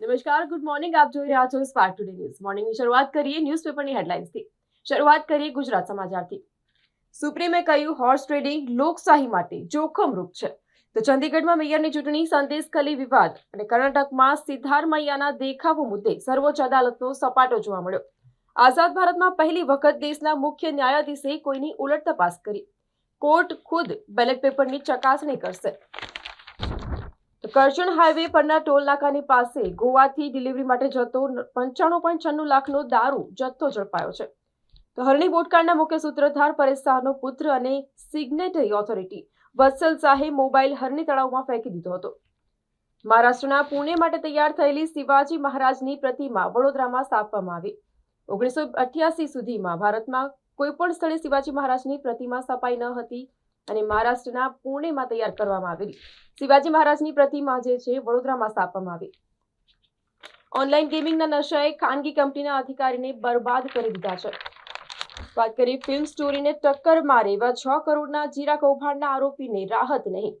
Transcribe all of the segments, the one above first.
નમસ્કાર good morning આપ જોઈ રહ્યા છો સ્પાર્ક ટુડે ન્યૂઝ મોર્નિંગની શરૂઆત કરીએ ન્યૂઝપેપરની હેડલાઇન્સથી શરૂઆત કરીએ ગુજરાત સમાચારથી. સુપ્રીમે કહ્યું હોર્સ ટ્રેડિંગ લોકશાહી માટે જોખમરૂપ છે. તો ચંદીગઢમાં મેયરની ચૂંટણી, સંદેશ ખલી વિવાદ અને કર્ણાટકમાં સિદ્ધારમૈયાના દેખાવો મુદ્દે સર્વોચ્ચ અદાલતનો સપાટો જોવા મળ્યો. આઝાદ ભારતમાં પહેલી વખત દેશના મુખ્ય ન્યાયાધીશે કોઈની ઉલટ તપાસ કરી. કોર્ટ ખુદ બેલેટ પેપરની ચકાસણી કરશે. કરજણ હાઈવે પરના ટોલ નાકાની પાસે ગોવાથી ડિલિવરી માટે જતો પંચાણું પોઈન્ટ છન્નું લાખનો દારૂ જથ્થો ઝડપાયો છે. તો હરણી બોટકાંડના મુખ્ય સૂત્રધાર પરેશ શાહનો પુત્ર અને સિગ્નેટરી ઓથોરિટી વત્સલ શાહે મોબાઈલ હરણી તળાવમાં ફેંકી દીધો હતો. મહારાષ્ટ્રના પુણે માટે તૈયાર થયેલી શિવાજી મહારાજની પ્રતિમા વડોદરામાં સ્થાપવામાં આવી. ઓગણીસો અઠ્યાસી સુધીમાં ભારતમાં કોઈ પણ સ્થળે શિવાજી મહારાજની પ્રતિમા સ્થપાઈ ન હતી. અને મહારાષ્ટ્રના પુણેમાં તૈયાર કરવામાં આવેલી. શિવાજી મહારાજની પ્રતિમા જે છે, વડોદરામાં સ્થાપવામાં આવી. ઓનલાઈન ગેમિંગના નશાએ ખાનગી કંપનીના અધિકારીને બરબાદ કરી દીધા છે. વાત કરી ફિલ્મ સ્ટોરીને ટક્કર મારે એવા છ કરોડના જીરા કૌભાંડના આરોપીને રાહત નહીં.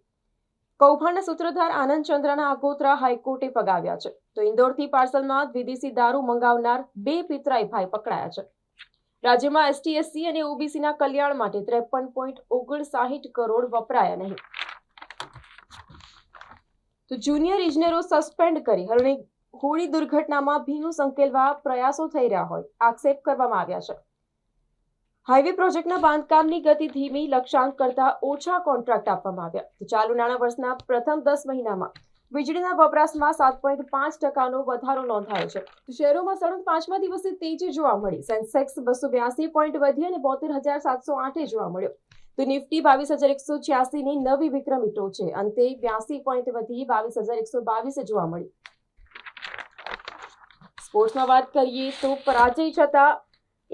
કૌભાંડના સૂત્રધાર આનંદ ચંદ્રના આગોતરા હાઈકોર્ટે ફગાવ્યા છે. તો ઇન્દોરથી પાર્સલમાં વિદેશી દારૂ મંગાવનાર બે પિતરાઈ ભાઈ પકડાયા છે. રાજ્યમાં એસટી એસસી અને ઓબીસીના કલ્યાણ માટે ત્રેપન પોઈન્ટ ઓગણસાહીઠ કરોડ વપરાયા નહીં. તો જુનિયર ઇજનેરો સસ્પેન્ડ કરી. હરણી હોળી દુર્ઘટનામાં ભીનું સંકેલવા પ્રયાસો થઈ રહ્યા હોય. આક્ષેપ કરવામાં આવ્યા છે. હાઈવે પ્રોજેક્ટના બાંધકામની ગતિ ધીમી, લક્ષ્યાંક કરતા ઓછા કોન્ટ્રાક્ટ આપવામાં આવ્યા. ચાલુ નાણાં વર્ષના પ્રથમ દસ મહિનામાં વીજળીના વપરાશમાં સાત પોઈન્ટ પાંચ ટકાનો વધારો નોંધાયો છે. શહેરોમાં સળંગ પાંચમા દિવસે તેજી જોવા મળી. સેન્સેક્સ બસો બ્યાસી પોઈન્ટ વધી અને બોતેર હજાર સાતસો આઠે જોવા મળ્યો. તો નિફ્ટી બાવીસ હજાર એકસો છ્યાસીની નવી વિક્રમી ટોચે અંતે બ્યાસી પોઈન્ટ વધી બાવીસ હજાર એકસો બાવીસે જોવા મળી. સ્પોર્ટ્સમાં વાત કરીએ તો પરાજય છતાં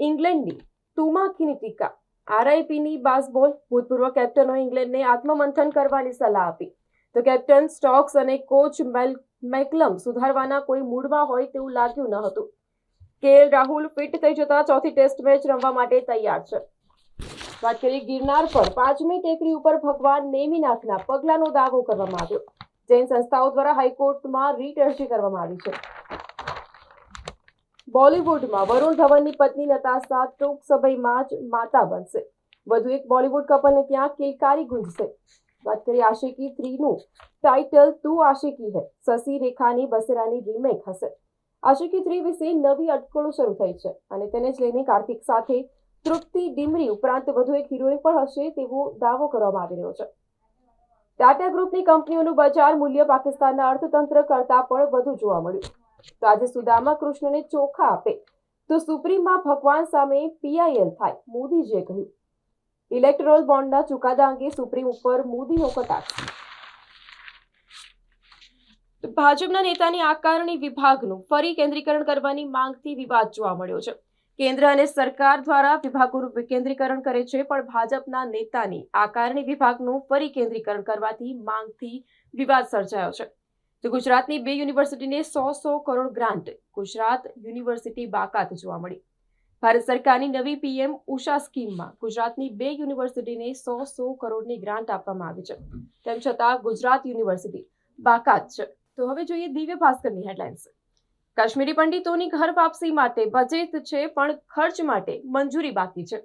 ઇંગ્લેન્ડની તુમાકીની ટીકા. આરઆઈપીની બાસબોલ, ભૂતપૂર્વ કેપ્ટનો ઇંગ્લેન્ડને આત્મમંથન કરવાની સલાહ આપી. તો કેપ્ટન સ્ટોક્સ અને કોચ મેકલમ સુધારવાના કોઈ મૂડમાં હોય તેવું લાગ્યું ન હતું. કેએલ રાહુલ ફિટ થઈ જતા ચોથી ટેસ્ટ મેચ રમવા માટે તૈયાર છે. વાત કરી ગિરનાર પર, પાંચમી ટેકરી ઉપર ભગવાન નેમિનાથના પગલાંનો દાવો કરવામાં આવ્યો. જૈન સંસ્થાઓ દ્વારા હાઈકોર્ટમાં રીટ અરજી કરવામાં આવી છે. બોલિવૂડમાં વરુણ ધવનની પત્ની નતાશા ટૂંક સમયમાં જ માતા બનશે. વધુ એક બોલિવૂડ કપલને ત્યાં કિલકારી ગુંજશે. વાત કરીએ આશિકી થ્રીનું ટાઇટલ તું આશિકી હે. શશી રેખાની બસેરાની રીમેક હશે. આશિકી થ્રી વિશે નવી અટકળો શરૂ થઈ છે અને તેને જ લઈને કાર્તિક સાથે તૃપ્તિ ડિમરી ઉપરાંત વધુ એક હિરોઈન પણ હશે તેવો દાવો કરવામાં આવી રહ્યો છે. ટાટા ગ્રુપની કંપનીઓનું બજાર મૂલ્ય પાકિસ્તાનના અર્થતંત્ર કરતાં પણ વધુ જોવા મળ્યું. તો આજે સુદામા કૃષ્ણને ચોખા આપે. તો સુપ્રીમમાં ભગવાન સામે પીઆઈએલ થાય. મોદીજીએ કહ્યું ઇલેક્ટરોલ બોન્ડના ચુકાદા અંગે સુપ્રીમ ઉપર મોદીનો કટાક્ષ ભાજપના નેતાની આકારણી વિભાગનું ફરી કેન્દ્રીકરણ કરવાની માંગથી વિવાદ જોવા મળ્યો છે. કેન્દ્ર અને સરકાર દ્વારા વિભાગોનું વિકેન્દ્રીકરણ કરે છે, પણ ભાજપના નેતાની આકારણી વિભાગનું ફરી કેન્દ્રીકરણ કરવાથી માંગથી વિવાદ સર્જાયો છે. તો ગુજરાતની બે યુનિવર્સિટીને સો સો કરોડ ગ્રાન્ટ ગુજરાત યુનિવર્સિટી બાકાત જોવા મળી. ભારત સરકારની નવી પીએમ ઉષા સ્કીમમાં ગુજરાતની બે યુનિવર્સિટીને સો સો કરોડની ગ્રાન્ટ આપવામાં આવી છે. તેમ છતાં ગુજરાત યુનિવર્સિટી બાકાત છે. તો હવે જોઈએ દિવ્ય ભાસ્કરની હેડલાઇન્સ. કાશ્મીરી પંડિતોની ઘર વાપસી માટે બજેટ છે, પણ ખર્ચ માટે મંજૂરી બાકી છે.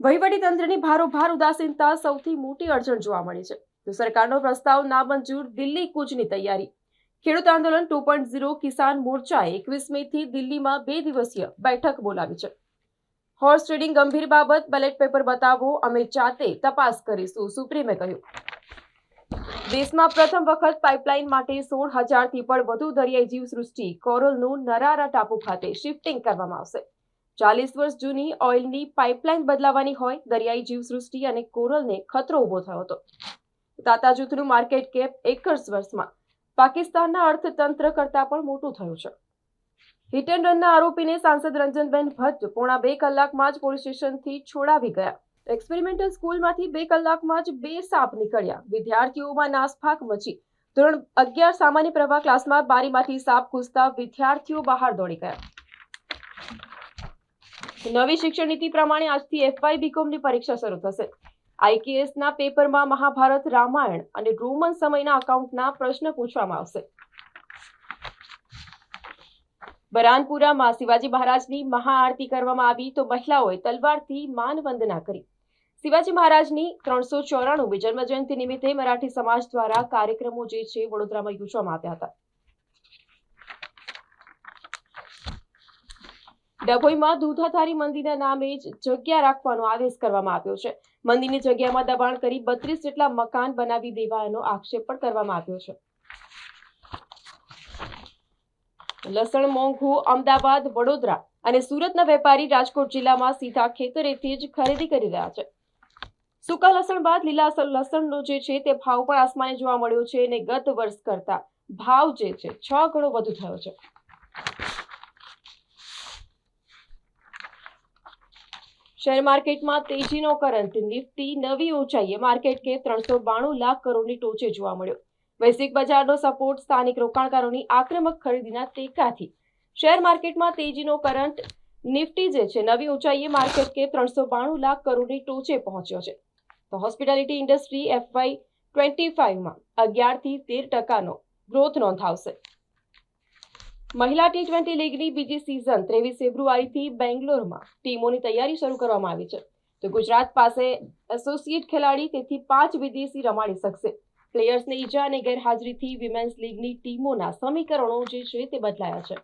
વહીવટી તંત્રની ભારોભાર ઉદાસીનતા સૌથી મોટી અડચણ જોવા મળી છે. તો સરકારનો પ્રસ્તાવ નામંજૂર દિલ્હી કૂચની તૈયારી. ખેડૂત આંદોલન ટુ પોઈન્ટ ઝીરો કિસાન મોરચાએ એકવીસ મેથી દિલ્હીમાં બે દિવસીય બેઠક બોલાવી છે. હોર્સ ટ્રેડિંગ ગંભીર બાબત બેલેટ પેપર બતાવો, અમે જાતે તપાસ કરીશું, સુપ્રીમે કહ્યું. દેશમાં પ્રથમ વખત પાઇપલાઇન માટે સોળ હજારથી પણ વધુ દરિયાઈ જીવસૃષ્ટિ, કોરલનું નરારા ટાપુ ખાતે શિફ્ટિંગ કરવામાં આવશે. ચાલીસ વર્ષ જૂની ઓઇલની પાઇપલાઇન બદલાવાની હોય, દરિયાઈ જીવસૃષ્ટિ અને કોરલને ખતરો ઊભો થયો હતો. તાતા જૂથનું માર્કેટ કેપ એકર્સ વર્ષમાં પાકિસ્તાનના અર્થતંત્ર કરતાં પણ મોટું થયું છે. હિટ એન્ડ રનના આરોપીને સાંસદ રંજનબેન ભટ્ટ પોણા બે કલાકમાં જ પોલીસ સ્ટેશનથી છોડાવી ગયા. એક્સપેરિમેન્ટલ સ્કૂલમાંથી બે કલાકમાં જ બે સાપ નીકળ્યા. વિદ્યાર્થીઓમાં નાસભાગ મચી. ધોરણ અગિયાર સામાન્ય પ્રવાહ ક્લાસમાં બારીમાંથી સાપ ઘૂસતા વિદ્યાર્થીઓ બહાર દોડી ગયા. નવી શિક્ષણ નીતિ પ્રમાણે આજથી એફવાય બીકોમની પરીક્ષા શરૂ થશે. આઈકેએસના પેપરમાં મહાભારત રામાયણ અને રોમન સમયના અકાઉન્ટના પ્રશ્ન પૂછવામાં આવશે. બરાનપુરામાં શિવાજી મહારાજની મહાઆરતી કરવામાં આવી તો મહિલાઓએ તલવારથી માનવંદના કરી. શિવાજી મહારાજની ત્રણસો ચોરાણુમી જન્મજયંતિ નિમિત્તે મરાઠી સમાજ દ્વારા કાર્યક્રમો જે છે વડોદરામાં યોજવામાં આવ્યા હતા. ડભોઈમાં દૂધાધારી મંદિરના નામે જ જગ્યા રાખવાનો આદેશ કરવામાં આવ્યો છે. મંદિરની જગ્યામાં દબાણ કરી બત્રીસ જેટલા મકાન બનાવી દેવાનો આક્ષેપ પણ કરવામાં આવ્યો છે. લસણ, મોંઘું, અમદાવાદ, વડોદરા અને સુરતના વેપારી રાજકોટ જિલ્લામાં સીધા ખેતરેથી જ ખરીદી કરી રહ્યા છે. સૂકા લસણ બાદ લીલા લસણ- લસણનો જે છે તે ભાવ પણ આસમાને જોવા મળ્યો છે અને ગત વર્ષ કરતા ભાવ જે છે છ ગણો વધુ થયો છે. શેર માર્કેટમાં તેજીનો કરંટ. નિફ્ટી નવી ઊંચાઈએ માર્કેટ કે ત્રણસો બાણું લાખ કરોડની ટોચે જોવા મળ્યો. વૈશ્વિક બજારનો સપોર્ટ સ્થાનિક રોકાણકારોની આક્રમક ખરીદીના ટેકાથી. શેર માર્કેટમાં તેજીનો કરંટ. નિફ્ટી જે છે, નવી ઊંચાઈએ માર્કેટ કે ત્રણસો બાણું લાખ કરોડની ટોચે પહોંચ્યો છે. તો હોસ્પિટાલિટી ઇન્ડસ્ટ્રી એફવાય ટ્વેન્ટી ફાઇવમાં અગિયારથી તેર ટકાનો ગ્રોથ નોંધાવશે. મહિલા ટી ટ્વેન્ટી લીગની બીજી સિઝન ત્રેવીસ ફેબ્રુઆરીથી બેંગ્લોરમાં ટીમોની તૈયારી શરૂ કરવામાં આવી છે. તો ગુજરાત પાસે એસોસિએટ ખેલાડી તેથી પાંચ વિદેશી રમાડી શકશે પ્લેયર્સને ઈજા અને ગેરહાજરીથી વિમેન્સ લીગની ટીમોના સમીકરણો જે છે તે બદલાયા છે.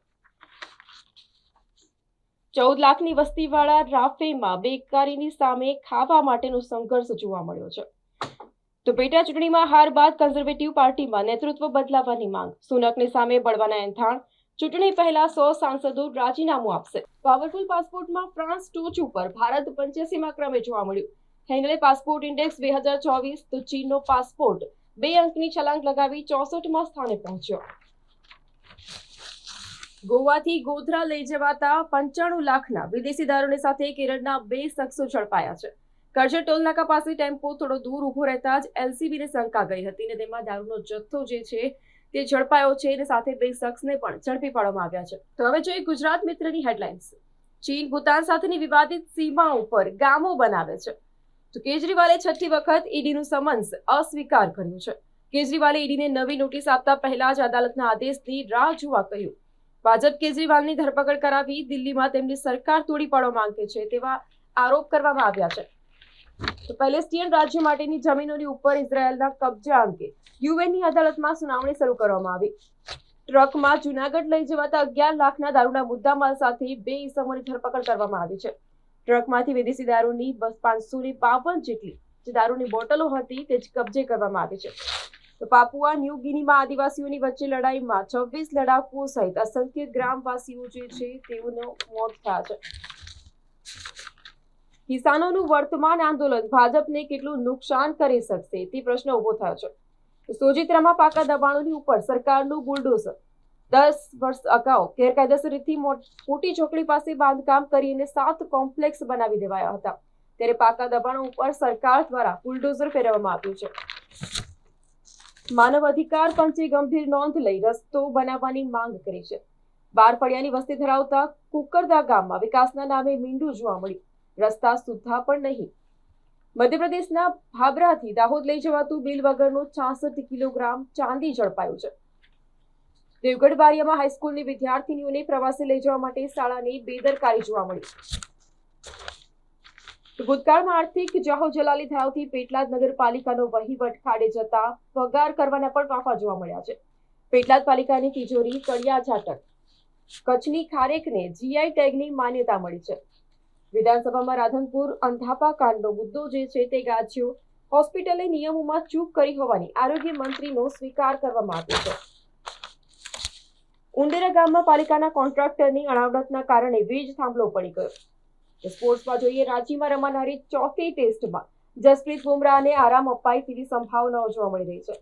ચૌદ લાખની વસ્તીવાળા રાફેમાં બેકારીની સામે ખાવા માટેનો સંઘર્ષ જોવા મળ્યો છે. તો પેટા ચૂંટણીમાં હાર બાદ કન્ઝર્વેટિવ પાર્ટીમાં નેતૃત્વ બદલાવવાની માંગ. સુનકની સામે બળવાના એંધાણ ચૂંટણી પહેલા સો સાંસદો રાજીનામું આપશે. પાવરફુલ પાસપોર્ટમાં ફ્રાન્સ ટોચ ઉપર ભારત પંચ્યાસીમાં ક્રમે જોવા મળ્યું. હેંગલે પાસપોર્ટ ઇન્ડેક્સ બે હજાર ચોવીસ, તો ચીનનો પાસપોર્ટ બે અંકની છલાંગ લગાવી ચોસઠમાં સ્થાને પહોંચ્યો. ગોવાથી ગોધરા લઈ જવાતા પંચાણું લાખના વિદેશી દારૂની સાથે કેરળના બે શખ્સો ઝડપાયા છે. કરજણ ટોલનાકા પાસે ટેમ્પો થોડો દૂર ઊભો રહેતા જ એલસીબીને શંકા ગઈ હતી અને તેમાં દારૂનો જથ્થો જે છે તે ઝડપાયો છે અને સાથે બે શખ્સને પણ ઝડપી પાડવામાં આવ્યા છે. તો હવે જોઈએ ગુજરાત મિત્રની હેડલાઇન્સ. ચીન ભૂતાન સાથેની વિવાદિત સીમા ઉપર ગામો બનાવે છે. તો કેજરીવાલે છઠ્ઠી વખત ઈડીનું સમન્સ અસ્વીકાર કર્યું છે. કેજરીવાલે ઈડીને નવી નોટિસ આપતા પહેલા જ અદાલતના આદેશની રાહ જોવા કહ્યું. ભાજપ કેજરીવાલની ધરપકડ કરાવી દિલ્હીમાં તેમની સરકાર તોડી પાડવા માંગે છે તેવા આરોપ કરવામાં આવ્યા છે. તો પેલેસ્ટીન રાજ્ય માટેની જમીનોની ઉપર ઇઝરાયેલના કબજા અંગે યુએનની અદાલતમાં સુનાવણી શરૂ કરવામાં આવી. ટ્રકમાં જુનાગઢ લઈ જવાતા અગિયાર લાખના દારૂના મુદ્દામાલ સાથે બે ઇસમોની ધરપકડ કરવામાં આવી છે. ટ્રકમાંથી વિદેશી દારૂની બસ પાંચસો ની બાવન જેટલી જે દારૂની બોટલો હતી તે જ કબજે કરવામાં આવી છે. તો પાપુઆ, ન્યૂ ગિનીમાં આદિવાસીઓની વચ્ચે લડાઈમાં છવ્વીસ લડાકુઓ સહિત અસંખ્ય ગ્રામવાસીઓ જે છે તેઓનો મોત થયા છે. કિસાનોનું વર્તમાન આંદોલન ભાજપને કેટલું નુકસાન કરી શકશે તે પ્રશ્ન ઊભો થયો છે. સોજિત્રામાં પાકા દબાણોની ઉપર સરકારનું બુલડોઝર. દસ વર્ષ અગાઉ ગેરકાયદેસર રીતથી મોટ- ચોકડી પાસે બાંધકામ કરીને સાત કોમ્પ્લેક્સ બનાવી દેવાયા હતા. ત્યારે પાકા દબાણો ઉપર સરકાર દ્વારા બુલડોઝર ફેરવવામાં આવ્યું છે. માનવ અધિકાર પંચે ગંભીર નોંધ લઈ રસ્તો બનાવવાની માંગ કરી છે. બાર ફળિયાની વસ્તી ધરાવતા કુકરદા ગામમાં વિકાસના નામે મીંડું જોવા મળ્યું. રસ્તા સુદ્ધા પણ નહીં. મધ્યપ્રદેશના ભાબરાથી દાહોદ લઈ જવાતું બિલ વગરનું છાસઠ કિલોગ્રામ ચાંદી ઝડપાયું છે. દેવગઢ બારિયામાં હાઈસ્કૂલની વિદ્યાર્થીનીઓને પ્રવાસે લઈ જવા માટે શાળાની બેદરકારી જોવા મળી ભૂતકાળમાં આર્થિક જાહોજલાલી ધરાવતી પેટલાદ નગરપાલિકાનો વહીવટ ખાડે જતા પગાર કરવાના પણ વાફા જોવા મળ્યા છે. પેટલાદ પાલિકાની તિજોરી કડિયા ઝાટક. કચ્છની ખારેકને જીઆઈ ટેગની માન્યતા મળી છે. વિધાનસભામાં રાધનપુર, અંધાપા કાંડનો મુદ્દો જે છે તે ગાજ્યો. હોસ્પિટલે નિયમોમાં ચૂક કરી હોવાની આરોગ્ય મંત્રીનો સ્વીકાર કરવામાં આવ્યો છે. ઉંડેરા ગામમાં પાલિકાના કોન્ટ્રાક્ટરની અણાવડતના કારણે વીજ થાંભલો પડી ગયો. સ્પોર્ટ્સમાં જોઈએ રાંચીમાં રમાનારી ચોથી ટેસ્ટમાં જસપ્રીત બુમરાહને આરામ અપાય તેવી સંભાવનાઓ જોવા મળી રહી છે.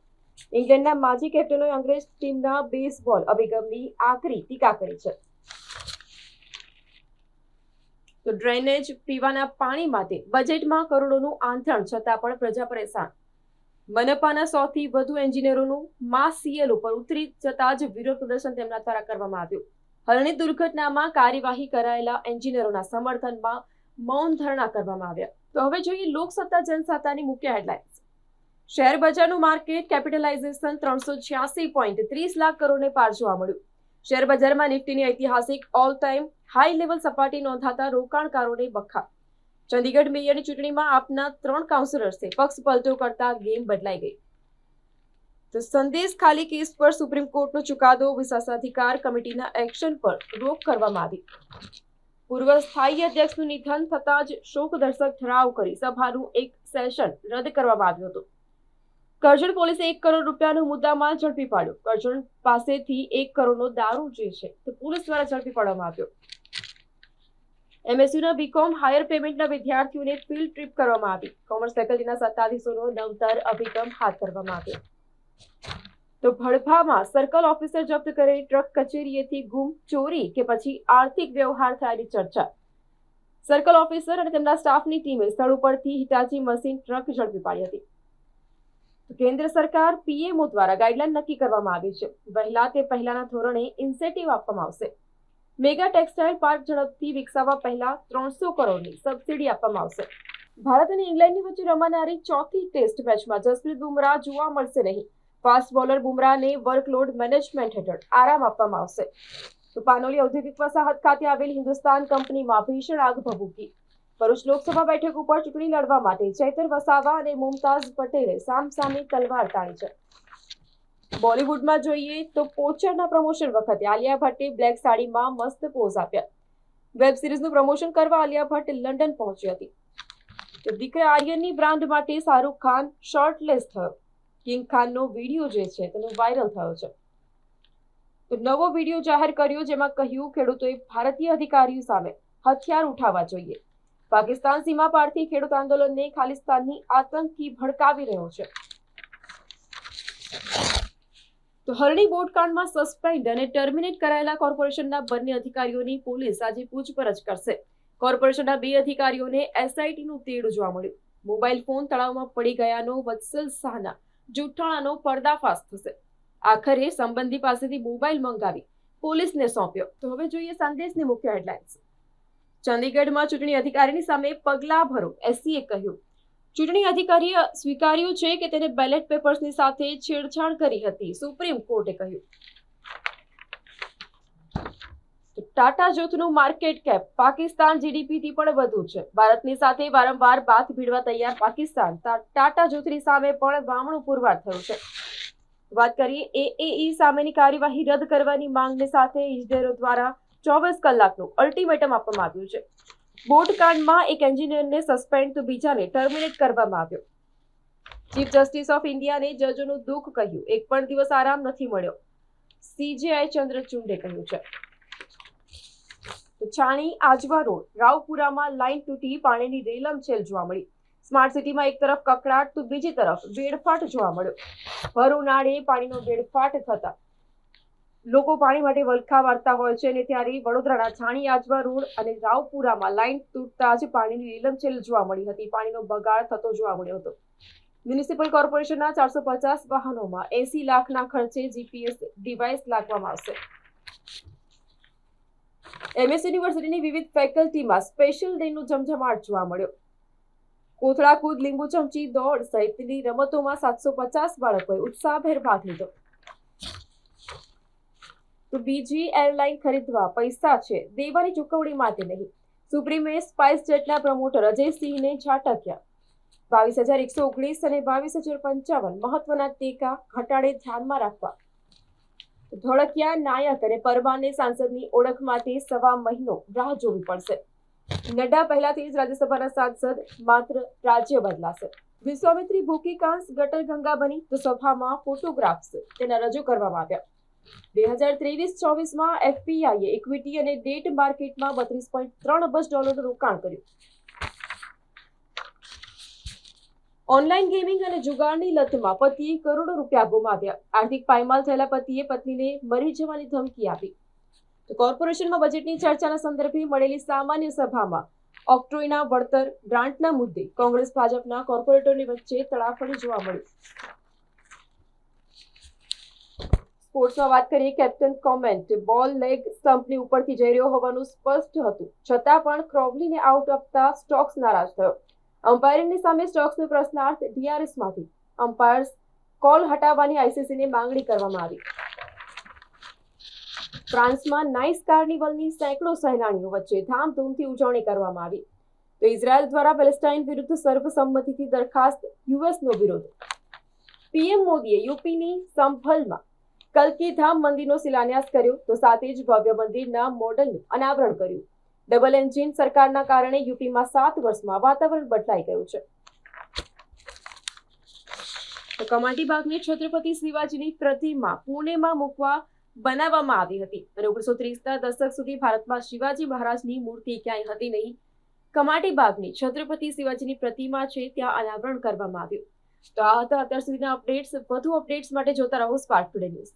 ઇંગ્લેન્ડના માજી કેપ્ટનોએ અંગ્રેજ ટીમના બેઝબોલ અભિગમની આકરી ટીકા કરી છે. તો ડ્રેનેજ પીવાના પાણી માટે બજેટમાં કરોડોનું આંતરણ છતાં પણ પ્રજા પરેશાન. મનપાના સૌથી વધુ એન્જિનિયરોનું માસ સીએલ ઉપર ઉતરી જતા જ વિરોધ પ્રદર્શન તેમના દ્વારા કરવામાં આવ્યું. હરણી દુર્ઘટનામાં કાર્યવાહી કરાયેલા એન્જિનિયરોના સમર્થનમાં મૌન ધરણા કરવામાં આવ્યા. તો હવે જોઈએ લોકસત્તા જનસત્તાની મુખ્ય હેડલાઇન્સ શેર બજારનું માર્કેટ કેપિટલાઇઝેશન ત્રણસો છ્યાસી પોઈન્ટ ત્રીસ લાખ કરોડને પાર જોવા મળ્યું. શેર બજારમાં નિફ્ટીની ઐતિહાસિક ઓલ ટાઈમ હાઈ લેવલ સપાટી નોંધાતા રોકાણકારોને બખા ચંદીગઢ મેયરની ચૂંટણીમાં આપના ત્રણ કાઉન્સિલર્સે પક્ષ પલટો કરતા ગેમ બદલાઈ ગઈ. તો સંદેશ ખાલી કેસ પર સુપ્રીમ કોર્ટનો ચુકાદો વિશેષાધિકાર કમિટીના એક્શન પર રોક કરવામાં આવી. પૂર્વ સ્થાયી અધ્યક્ષનું નિધન થતાં જ શોકદર્શક ઠરાવ કરી સભાનું એક સેશન રદ કરવામાં આવ્યું હતું. કરજણ પોલીસે એક કરોડ રૂપિયાનો મુદ્દામાલ ઝડપી પાડ્યો. કરજણ પાસેથી એક કરોડનો દારૂ જે છે તે પોલીસ દ્વારા ઝડપી પાડવામાં આવ્યો. એમએસયુના બીકોમ હાયર પેમેન્ટના વિદ્યાર્થીઓને ફિલ્ડ ટ્રીપ કરવામાં આવી. કોમર્સ ફેકલ્ટીના સત્તાધીશોનો નવતર અભિગમ હાથ ધરવામાં આવ્યો. તો ભડભામાં સર્કલ ઓફિસર જપ્ત કરેલી ટ્રક કચેરીએથી ગુમ ચોરી કે પછી આર્થિક વ્યવહાર થયાની ચર્ચા. સર્કલ ઓફિસર અને તેમના સ્ટાફની ટીમે સ્થળ ઉપરથી હિટાચી મશીન ટ્રક ઝડપી પાડી હતી. કેન્દ્ર સરકાર પીએમઓ દ્વારા ગાઈડલાઈન નક્કી કરવામાં આવી છે. વહેલા તે પહેલાના ધોરણે ઇન્સેન્ટિવ આપવામાં આવશે. મેગા ટેક્સટાઇલ પાર્ક ઝડપથી વિકસાવવા પહેલા ત્રણસો કરોડની સબસિડી આપવામાં આવશે. ભારત અને ઇંગ્લેન્ડની વચ્ચે રમાનારી ચોથી ટેસ્ટ મેચમાં જસપ્રીત બુમરાહ જોવા મળશે નહીં. ફાસ્ટ બોલર બુમરાહને વર્કલોડ મેનેજમેન્ટ હેઠળ આરામ આપવામાં આવશે. તો પાનોલી ઔદ્યોગિક વસાહત ખાતે આવેલ હિન્દુસ્તાન કંપનીમાં ભીષણ આગ ભભૂકી. ભરૂચ લોકસભા બેઠક ઉપર ચૂંટણી લડવા માટે ચૈતર વસાવા અને મુમતાઝ પટેલે સામસામે તલવાર તાળી છે. બોલિવૂડમાં જોઈએ તો પોચરના પ્રમોશન વખતે આલિયા ભટ્ટે બ્લેક સાડીમાં મસ્ત પોઝ આપ્યા. વેબ સિરીઝનું પ્રમોશન કરવા આલિયા ભટ્ટ લંડન પહોંચી હતી. તો દીકરા આર્યનની બ્રાન્ડ માટે શાહરૂખ ખાન શોર્ટલેસ થયો. કિંગ ખાનનો વીડિયો જે છે તેનો વાયરલ થયો છે. તો નવો વીડિયો જાહેર કર્યો જેમાં કહ્યું, ખેડૂતોએ ભારતીય અધિકારીઓ સામે હથિયાર ઉઠાવવા જોઈએ. પાકિસ્તાન સીમા પારથી ખેડૂત આંદોલનને ખાલિસ્તાનની આતંકી ભડકાવી રહ્યો છે. તો હરણી બોટકાંડમાં સસ્પેન્ડ અને ટર્મિનેટ કરાયેલા કોર્પોરેશનના બંને અધિકારીઓની પોલીસ આજે પૂછપરછ કરશે. કોર્પોરેશનના બે અધિકારીઓને એસઆઈટીનું તેડું જોવા મળ્યું. મોબાઈલ ફોન તળાવમાં પડી ગયાનો વત્સલ શાહના જૂઠાણાનો પર્દાફાશ થશે. આખરે સંબંધી પાસેથી મોબાઈલ મંગાવી પોલીસને સોંપ્યો. તો હવે જોઈએ સંદેશની મુખ્ય હેડલાઇન્સ. ચંદીગઢમાં ચૂંટણી અધિકારીની સામે પગલાં ભરો. એસસીએ કહ્યું, ચૂંટણી અધિકારીએ સ્વીકાર્યું છે કે તેને બેલેટ પેપર્સની સાથે છેડછાડ કરી હતી. સુપ્રીમ કોર્ટે કહ્યું ટાટા જૂથનું માર્કેટ કેપ પાકિસ્તાન જીડીપીથી પણ વધુ છે. ભારતની સાથે વારંવાર બાથ ભીડવા તૈયાર પાકિસ્તાન ટાટા જૂથની સામે પણ વામણું પુરવાર થયું છે. વાત કરીએ એએઈ સામેની કાર્યવાહી રદ કરવાની માંગને સાથે ઇજનેરો દ્વારા ચોવીસ કલાકનું અલ્ટિમેટમ આપવામાં આવ્યું છે. બોટકાંડમાં એક એન્જિનિયરને સસ્પેન્ડ તો બીજાને ટર્મિનેટ કરવામાં આવ્યો. ચીફ જસ્ટિસ ઓફ ઇન્ડિયાને જજોનું દુઃખ કહ્યું. એક પણ દિવસ આરામ નથી મળ્યો. સીજેઆઈ ચંદ્રચૂંડે કહ્યું છે. છાણી આજવા રોડ. રાવપુરામાં લાઇન તૂટી પાણીની રેલમછેલ જોવા મળી. સ્માર્ટ સિટીમાં એક તરફ કકડાટ તો બીજી તરફ વેડફાટ જોવા મળ્યો. ભર ઉનાળે પાણીનો વેડફાટ થતા લોકો પાણી માટે વલખા મારતા હોય છે અને ત્યારે વડોદરાના છાણી આજવા રોડ અને રાવપુરામાં લાઇન તૂટતા જ પાણીની લીલમછેલ જોવા મળી હતી. પાણીનો બગાડ થતો જોવા મળ્યો હતો. મ્યુનિસિપલ કોર્પોરેશનના ચારસો પચાસ વાહનોમાં એસી લાખના ખર્ચે જીપીએસ ડિવાઇસ લાગવામાં આવશે. એમએસ યુનિવર્સિટીની વિવિધ ફેકલ્ટીમાં સ્પેશિયલ ડેનો જમજમાટ જોવા મળ્યો. કોથળા કૂદ લીંબુ ચમચી દોડ સહિતની રમતોમાં સાતસો પચાસ બાળકોએ ઉત્સાહભેર ભાગ લીધો. તો બીજી એરલાઇન ખરીદવા પૈસા છે. દેવાની ચૂકવણી માટે નહીં. સુપ્રીમે સ્પાઇસ જેટના પ્રમોટર અજયસિંહને છાટક્યા. બાવીસ હજાર એકસો ઓગણીસ અને બાવીસ હજાર પંચાવન મહત્વના ટેકા ઘટાડે ધ્યાનમાં રાખવા. ધોળકિયા નાયક અને પરમાને સાંસદની ઓળખ માટે સવા મહિનો રાહ જોવી પડશે. નડ્ડા પહેલાથી જ રાજ્યસભાના સાંસદ માત્ર રાજ્ય બદલાશે. વિશ્વામિત્રી ભૂકી ગટર ગંગા બની તો સભામાં ફોટોગ્રાફ્સ તેના રજૂ કરવામાં આવ્યા. બે હજાર ત્રેવીસ ચોવીસમાં એફપીઆઈએ ઇક્વિટી અને ડેટ માર્કેટમાં બત્રીસ પોઈન્ટ ત્રણ અબજ ડોલરનું રોકાણ કર્યું. ઓનલાઈન ગેમિંગ અને જુગારની લતમાં પતિએ કરોડો રૂપિયા ગુમાવ્યા. આર્થિક પાયમાલ થયેલા પતિએ પત્નીને મરી જવાની ધમકી આપી. કોર્પોરેશનમાં બજેટની ચર્ચાના સંદર્ભે મળેલી સામાન્ય સભામાં ઓક્ટ્રોયના, વળતર, ગ્રાન્ટના મુદ્દે કોંગ્રેસ, ભાજપના કોર્પોરેટરની વચ્ચે તડાફડી જોવા મળી. સ્પોર્ટ્સમાં વાત કરીએ, કેપ્ટન કોમેન્ટ, બોલ લેગ સ્ટમ્પની ઉપરથી જઈ રહ્યો હોવાનું સ્પષ્ટ હતું. છતાં પણ ક્રોવલીને આઉટ આપતા સ્ટોક્સ નારાજ થયો. અમ્પાયરની સામે સ્ટોક્સનો પ્રશ્નાર્થ ડીઆરએસમાંથી. અમ્પાયર્સ કોલ હટાવવાની આઈસીસીને માંગણી કરવામાં આવી. ફ્રાન્સમાં નાઇસ કાર્નિવલની સેંકડો સહેલાણીઓ વચ્ચે ધામધૂમથી ઉજવણી કરવામાં આવી. તો ઇઝરાયલ દ્વારા પેલેસ્ટાઇન વિરુદ્ધ સર્વસંમતિથી દરખાસ્ત યુએસનો વિરોધ. પીએમ મોદીએ યુપીની સંભલમાં કલ્કી ધામ મંદિરનો શિલાન્યાસ કર્યો તો સાથે જ ભવ્ય મંદિરના મોડલનું અનાવરણ કર્યું. ડબલ એન્જિન સરકારના કારણે યુપીમાં સાત વર્ષમાં વાતાવરણ બદલાઈ ગયું છે. કમાટી બાગને છત્રપતિ શિવાજીની પ્રતિમા પુણેમાં મૂકવા બનાવવામાં આવી હતી અને ઓગણીસો ત્રીસના દશક સુધી ભારતમાં શિવાજી મહારાજની મૂર્તિ ક્યાંય હતી નહીં. કમાટી બાગની છત્રપતિ શિવાજીની પ્રતિમા છે ત્યાં અનાવરણ કરવામાં આવ્યું. તો આ હતા અત્યાર સુધીના અપડેટ્સ વધુ અપડેટ્સ માટે જોતા રહો સ્પાર્ક ટુડે ન્યૂઝ